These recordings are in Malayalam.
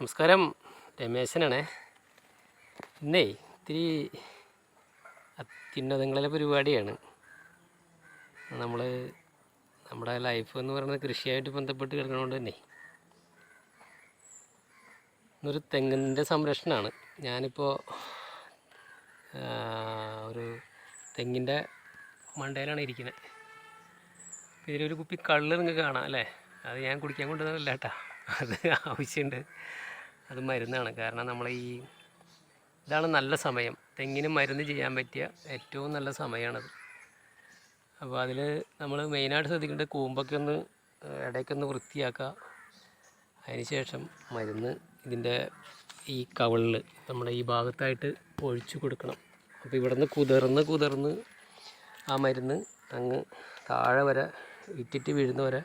നമസ്കാരം രമേശനാണേ. ഇന്നേ ഇത്തിരി അത്യുന്നതങ്ങളിലെ പരിപാടിയാണ്. നമ്മൾ നമ്മുടെ ലൈഫ് എന്ന് പറയുന്നത് കൃഷിയായിട്ട് ബന്ധപ്പെട്ട് കിടക്കണോണ്ട് തന്നെ. ഇന്നൊരു തെങ്ങിന്റെ സംരക്ഷണമാണ്. ഞാനിപ്പോൾ ഒരു തെങ്ങിന്റെ മണ്ടയിലാണ് ഇരിക്കുന്നത് ഇതിലൊരു കുപ്പി കള്ള് കാണാം അല്ലേ? അത് ഞാൻ കുടിക്കാൻ കൊണ്ടുവന്നതല്ല കേട്ടോ. അത് ആവശ്യമുണ്ട്. അത് മരുന്നാണ്. കാരണം നമ്മൾ ഈ ഇതാണ് നല്ല സമയം. തെങ്ങിന് മരുന്ന് ചെയ്യാൻ പറ്റിയ ഏറ്റവും നല്ല സമയമാണത് അപ്പോൾ അതിൽ നമ്മൾ മെയിനായിട്ട് ശ്രദ്ധിക്കേണ്ടത് കൂമ്പൊക്കെ ഒന്ന് ഇടയ്ക്കൊന്ന് വൃത്തിയാക്കുക അതിനുശേഷം മരുന്ന് ഇതിന്റെ ഈ കവളിൽ നമ്മുടെ ഈ ഭാഗത്തായിട്ട് ഒഴിച്ചു കൊടുക്കണം. അപ്പോൾ ഇവിടുന്ന് കുതിർന്ന് കുതിർന്ന് ആ മരുന്ന് അങ്ങ് താഴെ വരെ ഇറ്റിറ്റ് വീഴുന്ന വരെ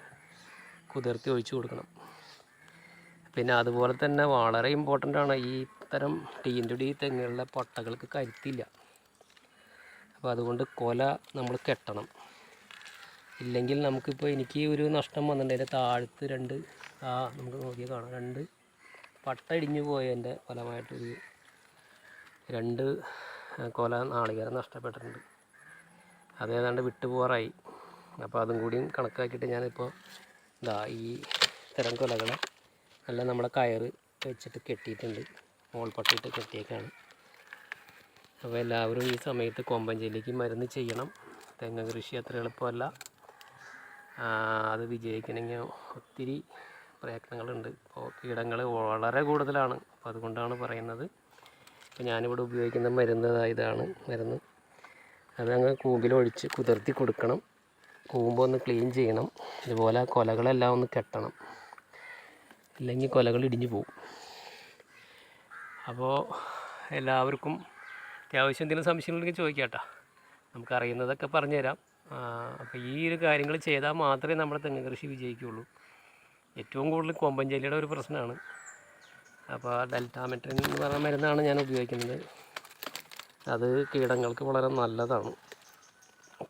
കുതിർത്തി ഒഴിച്ചു കൊടുക്കണം. പിന്നെ അതുപോലെ തന്നെ വളരെ ഇമ്പോർട്ടന്റ് ആണ് ഈ തരം ടീന്റെ ഡി തെങ്ങുകളിലെ പൊട്ടകൾക്ക് കരുത്തില്ല. അപ്പോൾ അതുകൊണ്ട് കൊല നമ്മൾ കെട്ടണം. ഇല്ലെങ്കിൽ നമുക്കിപ്പോൾ എനിക്ക് ഒരു നഷ്ടം വന്നിട്ടുണ്ട്. അതിന്റെ താഴത്ത് രണ്ട് ആ നമുക്ക് നോക്കിയാൽ കാണാം. രണ്ട് പട്ട ഇടിഞ്ഞു പോയതിന്റെ ഫലമായിട്ടൊരു രണ്ട് കൊല നാളികേരം നഷ്ടപ്പെട്ടിട്ടുണ്ട്. അതേതാണ്ട് വിട്ടുപോറായി അപ്പോൾ അതും കൂടിയും കണക്കാക്കിയിട്ട് ഞാനിപ്പോൾ ഇതാ ഈ ഇത്തരം കൊലകളെ നല്ല നമ്മുടെ കയറ് വെച്ചിട്ട് കെട്ടിയിട്ടുണ്ട്. മോൾപ്പട്ടിട്ട് കെട്ടിയേക്കാണ്. അപ്പോൾ എല്ലാവരും ഈ സമയത്ത് കൊമ്പഞ്ചേലിക്ക് മരുന്ന് ചെയ്യണം. തെങ്ങ് കൃഷി അത്ര എളുപ്പമല്ല. അത് വിജയിക്കണമെങ്കിൽ ഒത്തിരി പ്രയത്നങ്ങളുണ്ട്. ഇപ്പോൾ കീടങ്ങൾ വളരെ കൂടുതലാണ്. അപ്പോൾ അതുകൊണ്ടാണ് പറയുന്നത്. ഇപ്പോൾ ഞാനിവിടെ ഉപയോഗിക്കുന്ന മരുന്ന് ഇതാണ് മരുന്ന്. അതങ്ങ് കൂമ്പിലൊഴിച്ച് കുതിർത്തി കൊടുക്കണം. കൂമ്പൊന്ന് ക്ലീൻ ചെയ്യണം. ഇതുപോലെ കൊലകളെല്ലാം ഒന്ന് കെട്ടണം. ഇല്ലെങ്കിൽ കൊലകൾ ഇടിഞ്ഞു പോകും അപ്പോൾ എല്ലാവർക്കും അത്യാവശ്യം എന്തെങ്കിലും സംശയങ്ങളുണ്ടെങ്കിൽ ചോദിക്കാം അറിയുന്നതൊക്കെ നമുക്കറിയുന്നതൊക്കെ പറഞ്ഞുതരാം അപ്പോൾ ഈ ഒരു കാര്യങ്ങൾ ചെയ്താൽ മാത്രമേ നമ്മുടെ തെങ്ങ് കൃഷി വിജയിക്കുകയുള്ളൂ ഏറ്റവും കൂടുതൽ കൊമ്പഞ്ചേലിയുടെ ഒരു പ്രശ്നമാണ് അപ്പോൾ ഡെൽറ്റാമെട്രിൻ എന്ന് പറഞ്ഞ മരുന്നാണ് ഞാൻ ഉപയോഗിക്കുന്നത് അത് കീടങ്ങൾക്ക് വളരെ നല്ലതാണ്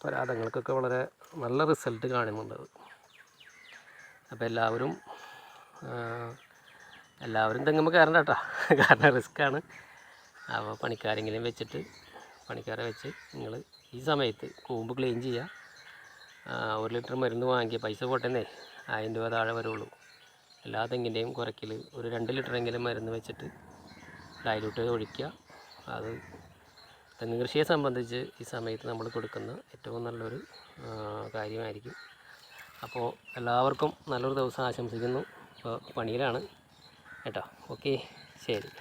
പരാതങ്ങൾക്കൊക്കെ വളരെ നല്ല റിസൾട്ട് കാണുന്നുണ്ട് അപ്പോൾ എല്ലാവരും എല്ലാവരും തെങ്ങുമ്പോൾ കയറണ്ട കേട്ടോ. കാരണം റിസ്ക്കാണ് അപ്പോൾ പണിക്കാരെങ്കിലും വെച്ചിട്ട് പണിക്കാരെ വെച്ച് നിങ്ങൾ ഈ സമയത്ത് കൂമ്പ് ക്ലീൻ ചെയ്യുക ഒരു ലിറ്റർ മരുന്ന് വാങ്ങിയ പൈസ പോട്ടെന്നേ. ആയിരം രൂപ താഴെ വരുള്ളൂ. എല്ലാ തെങ്ങിന്റെയും കുറയ്ക്കൽ ഒരു രണ്ട് ലിറ്ററെങ്കിലും മരുന്ന് വെച്ചിട്ട് ഡൈലൂട്ട് ഒഴിക്കുക. അത് തെങ്ങ് കൃഷിയെ സംബന്ധിച്ച് ഈ സമയത്ത് നമ്മൾ കൊടുക്കുന്ന ഏറ്റവും നല്ലൊരു കാര്യമായിരിക്കും. അപ്പോൾ എല്ലാവർക്കും നല്ലൊരു ദിവസം ആശംസിക്കുന്നു. ഇപ്പോൾ പണിയിലാണ്. കേട്ടോ. ഓക്കെ ശരി.